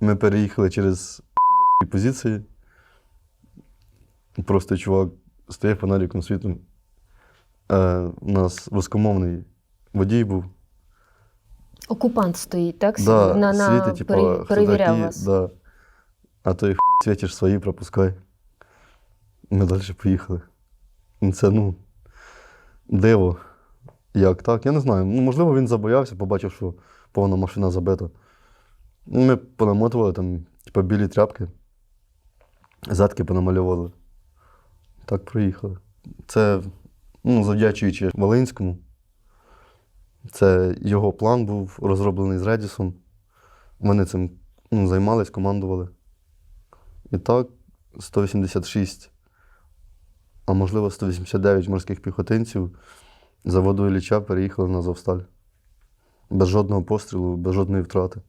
Ми переїхали через позиції. Просто чувак стояв фонариком світом. Е, у нас рускомовний водій був. Окупант стоїть, так? Да, на, на, світи, пере- перевіряв такі, вас. Да. А то їх світиш свої, пропускай. Ми далі поїхали. Ну, Це, ну, диво. Як так? Я не знаю. Ну, можливо, він забоявся, побачив, що повна машина забита. Ну, Ми понамотували там, типа, білі тряпки, задки понамалювали. Так проїхали. Це, ну, завдячуючи Волинському. Це його план був розроблений з Редісом. Вони цим ну, займались, командували. І так, 186, а можливо 189 морських піхотинців за водою Ілліча переїхали на Азовсталь. Без жодного пострілу, без жодної втрати.